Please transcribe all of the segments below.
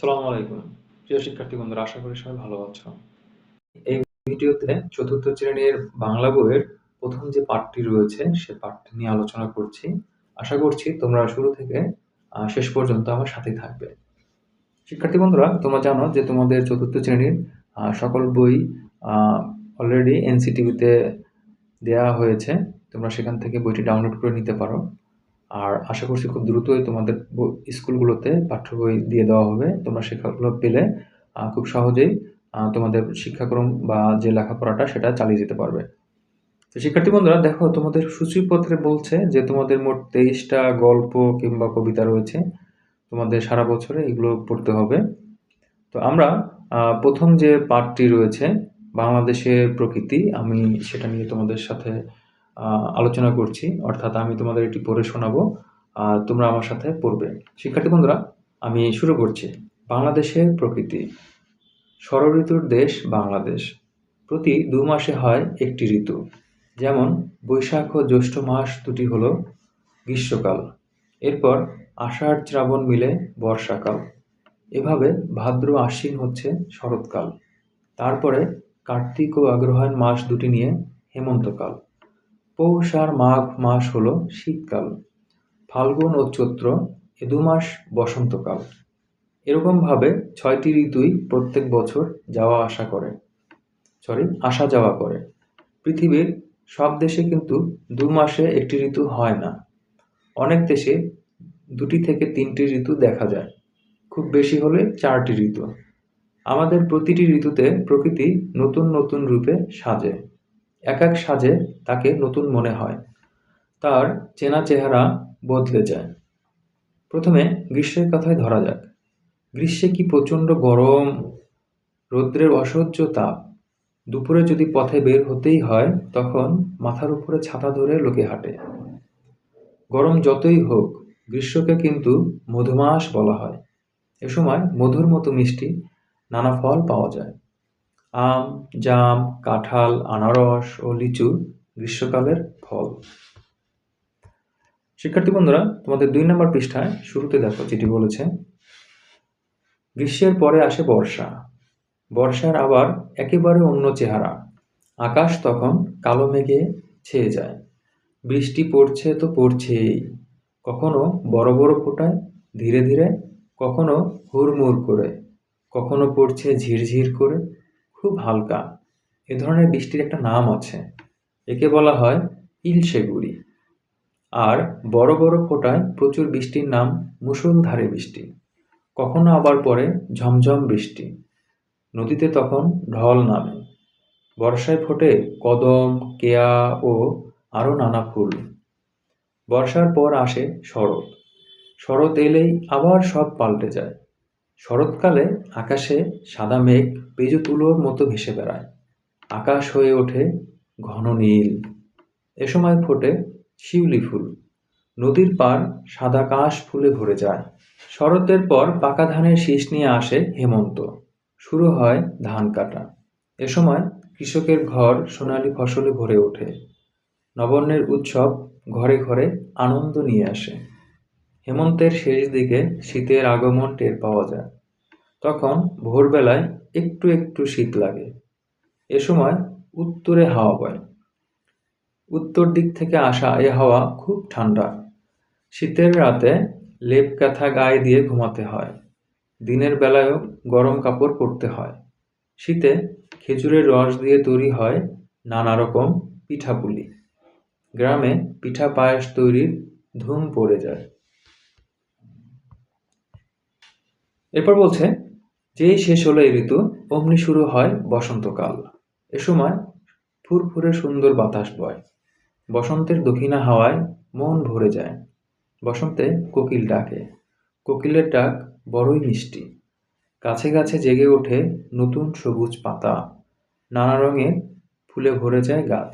সালামু আলাইকুম। প্রিয় শিক্ষার্থী বন্ধুরা, আশা করি সবাই ভালো আছো। এই ভিডিওতে চতুর্থ শ্রেণির বাংলা বইয়ের প্রথম যে পাঠটি রয়েছে, সে পাঠটি নিয়ে আলোচনা করছি। আশা করছি তোমরা শুরু থেকে শেষ পর্যন্ত আমার সাথেই থাকবে। শিক্ষার্থী বন্ধুরা, তোমরা জানো যে তোমাদের চতুর্থ শ্রেণির সকল বই অলরেডি এনসিটিভিতে দেওয়া হয়েছে। তোমরা সেখান থেকে বইটি ডাউনলোড করে নিতে পারো। আর আশা করছি খুব দ্রুতই তোমাদের স্কুলগুলোতে পাঠ্য বই দিয়ে দেওয়া হবে। তোমরা সেগুলো পেলে খুব সহজেই তোমাদের শিক্ষাক্রম বা যে লেখাপড়াটা সেটা চালিয়ে যেতে পারবে। তো শিক্ষার্থী বন্ধুরা, দেখো, তোমাদের সূচিপত্রে বলছে যে তোমাদের মোট তেইশটা গল্প কিংবা কবিতা রয়েছে। তোমাদের সারা বছরে এগুলো পড়তে হবে। তো আমরা প্রথম যে পাঠটি রয়েছে, বাংলাদেশের প্রকৃতি, আমি সেটা নিয়ে তোমাদের সাথে আলোচনা করছি। অর্থাৎ আমি তোমাদের এটি পড়ে শোনাবো। তোমরা আমার সাথে পড়বে। শিক্ষার্থী বন্ধুরা, আমি শুরু করছি। বাংলাদেশের প্রকৃতি। ষড় ঋতুর দেশ বাংলাদেশ। প্রতি দু মাসে হয় একটি ঋতু। যেমন, বৈশাখ ও জ্যৈষ্ঠ মাস দুটি হলো গ্রীষ্মকাল। এরপর আষাঢ় শ্রাবণ মিলে বর্ষাকাল। এভাবে ভাদ্র আশ্বিন হচ্ছে শরৎকাল। তারপরে কার্তিক ও অগ্রহায়ণ মাস দুটি নিয়ে হেমন্তকাল। পৌষ আর মাঘ মাস হল শীতকাল। ফাল্গুন ও চৈত্র এ দু মাস বসন্তকাল। এরকমভাবে ছয়টি ঋতুই প্রত্যেক বছর যাওয়া আসা করে। সরি আসা যাওয়া করে। পৃথিবীর সব দেশে কিন্তু দু মাসে একটি ঋতু হয় না। অনেক দেশে দুটি থেকে তিনটি ঋতু দেখা যায়। খুব বেশি হলে চারটি ঋতু। আমাদের প্রতিটি ঋতুতে প্রকৃতি নতুন নতুন রূপে সাজে। এক এক সাজে তাকে নতুন মনে হয়। তার চেনা চেহারা বদলে যায়। প্রথমে গ্রীষ্মের কথায় ধরা যাক। গ্রীষ্মে কি প্রচণ্ড গরম, রৌদ্রের অসহ্য তাপ? দুপুরে যদি পথে বের হতেই হয়, তখন মাথার উপরে ছাতা ধরে লোকে হাঁটে। গরম যতই হোক, গ্রীষ্মকে কিন্তু মধুমাস বলা হয়। এ সময় মধুর মতো মিষ্টি নানা ফল পাওয়া যায়। আম, জাম, কাঁঠাল, আনারস ও লিচু গ্রীষ্মকালের ফল। শিক্ষার্থী বন্ধুরা, তোমাদের দুই নম্বর পৃষ্ঠায় শুরুতে দেখো যেটি বলেছে, গ্রীষ্মের পরে আসে বর্ষা। বর্ষার আবার একেবারে অন্য চেহারা। আকাশ তখন কালো মেঘে ছেয়ে যায়। বৃষ্টি পড়ছে তো পড়ছেই। কখনো বড় বড় ফোঁটায়, ধীরে ধীরে কখনো হুড়মুড় করে। কখনো পড়ছে ঝিরঝির করে। খুব হালকা। এ ধরনের বৃষ্টির একটা নাম আছে। একে বলা হয় ইলশেগুড়ি। আর বড় বড় ফোঁটায় প্রচুর বৃষ্টির নাম মুষলধারে বৃষ্টি। কখনো আবার পরে ঝমঝম বৃষ্টি। নদীতে তখন ঢল নামে। বর্ষায় ফোটে কদম, কেয়া ও আরও নানা ফুল। বর্ষার পর আসে শরৎ। শরৎ এলেই আবার সব পাল্টে যায়। শরৎকালে আকাশে সাদা মেঘ পেজু তুলোর মতো ভেসে বেড়ায়। আকাশ হয়ে ওঠে ঘন নীল। এ সময় ফোটে শিউলি ফুল। নদীর পার সাদা কাশ ফুলে ভরে যায়। শরতের পর পাকা ধানের শীষ নিয়ে আসে হেমন্ত। শুরু হয় ধান কাটা। এ সময় কৃষকের ঘর সোনালী ফসলে ভরে ওঠে। নবান্নের উৎসব ঘরে ঘরে আনন্দ নিয়ে আসে। হেমন্তের শেষ দিকে শীতের আগমন টের পাওয়া যায়। তখন ভোরবেলায় একটু একটু শীত লাগে। এ সময় উত্তরে হাওয়া বয়। উত্তর দিক থেকে আসা এ হাওয়া খুব ঠান্ডা। শীতের রাতে লেপ কাঁথা গায়ে দিয়ে ঘুমাতে হয়। দিনের বেলায়ও গরম কাপড় পরতে হয়। শীতে খেজুরের রস দিয়ে তৈরি হয় নানা রকম পিঠাপুলি। গ্রামে পিঠা পায়েস তৈরির ধুম পড়ে যায়। এরপর বলছে, যেই শেষ হলো এই ঋতু, অমনি শুরু হয় বসন্তকাল। এ সময় ফুরফুরে সুন্দর বাতাস বয়। বসন্তের দক্ষিণা হাওয়ায় মন ভরে যায়। বসন্তে কোকিল ডাকে। কোকিলের ডাক বড়ই মিষ্টি। গাছে গাছে জেগে ওঠে নতুন সবুজ পাতা। নানা রঙের ফুলে ভরে যায় গাছ।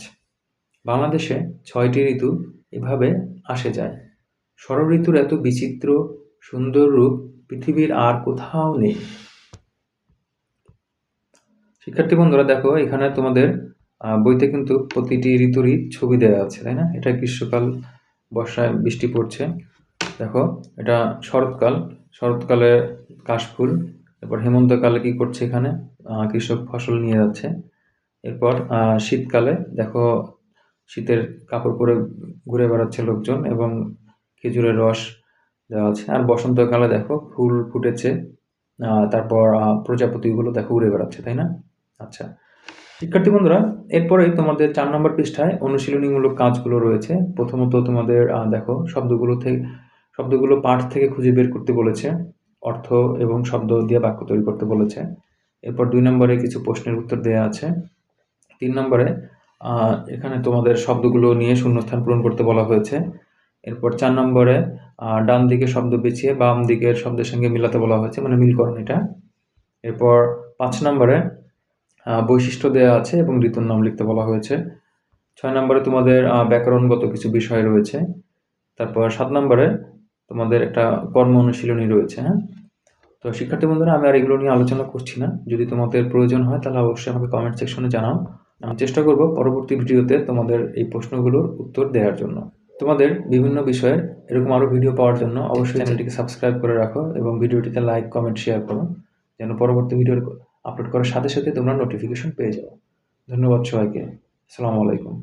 বাংলাদেশে ছয়টি ঋতু এভাবে আসে যায়। ষড় ঋতুর এত বিচিত্র সুন্দর রূপ পৃথিবীর আর কোথাও নেই। শিক্ষার্থী বন্ধুরা, দেখো, এখানে তোমাদের বইতে কিন্তু প্রতিটি ঋতুরই ছবি দেওয়া আছে, তাই না? এটা গ্রীষ্মকাল, বর্ষায় বৃষ্টি পড়ছে। দেখো, এটা শরৎকাল। শরৎকালে কাশফুল, এরপর হেমন্তকালে কি করছে এখানে? কৃষক ফসল নিয়ে যাচ্ছে। এরপর শীতকালে, দেখো, শীতের কাপড় পরে ঘুরে বেড়াচ্ছে লোকজন এবং খেজুরের রস দেওয়া আছে। আর বসন্তকালে দেখো ফুল ফুটেছে তারপর প্রজাপতিগুলো দেখো উড়ে বেড়াচ্ছে, তাই না? আচ্ছা। শিক্ষার্থী বন্ধুরা, এরপরেই তোমাদের চার নম্বর পৃষ্ঠায় অনুশীলনীমূলক কাজগুলো রয়েছে। প্রথমত তোমাদের দেখো শব্দগুলো থেকে শব্দগুলো পাঠ থেকে খুঁজে বের করতে বলেছে, অর্থ এবং শব্দ দিয়ে বাক্য তৈরি করতে বলেছে। এরপর দুই নম্বরে কিছু প্রশ্নের উত্তর দেওয়া আছে। তিন নম্বরে এখানে তোমাদের শব্দগুলো নিয়ে শূন্যস্থান পূরণ করতে বলা হয়েছে। এরপর চার নম্বরে ডান দিকে শব্দ বেছিয়ে বাম দিকের শব্দের সঙ্গে মিলাতে বলা হয়েছে মানে মিলকরণ এটা। এরপর পাঁচ নম্বরে বৈশিষ্ট্য দেওয়া আছে এবং ঋতুর নাম লিখতে বলা হয়েছে। ছয় নম্বরে তোমাদের ব্যাকরণগত কিছু বিষয় রয়েছে। তারপর সাত নম্বরে তোমাদের একটা কর্ম অনুশীলনী রয়েছে হ্যাঁ? তো শিক্ষার্থী বন্ধুরা, আমি আর এগুলো নিয়ে আলোচনা করছি না। যদি তোমাদের প্রয়োজন হয়, তাহলে অবশ্যই আমাকে কমেন্ট সেকশনে জানাও। আমি চেষ্টা করব পরবর্তী ভিডিওতে তোমাদের এই প্রশ্নগুলোর উত্তর দেওয়ার জন্য। তোমাদের বিভিন্ন বিষয়ের এরকম আরও ভিডিও পাওয়ার জন্য অবশ্যই চ্যানেলটিকে সাবস্ক্রাইব করে রাখো এবং ভিডিওটিতে লাইক কমেন্ট শেয়ার করো যেন পরবর্তী ভিডিও আপলোড করার সাথে সাথে তোমরা নোটিফিকেশন পেয়ে যাও। ধন্যবাদ সবাইকে। আসসালামু আলাইকুম।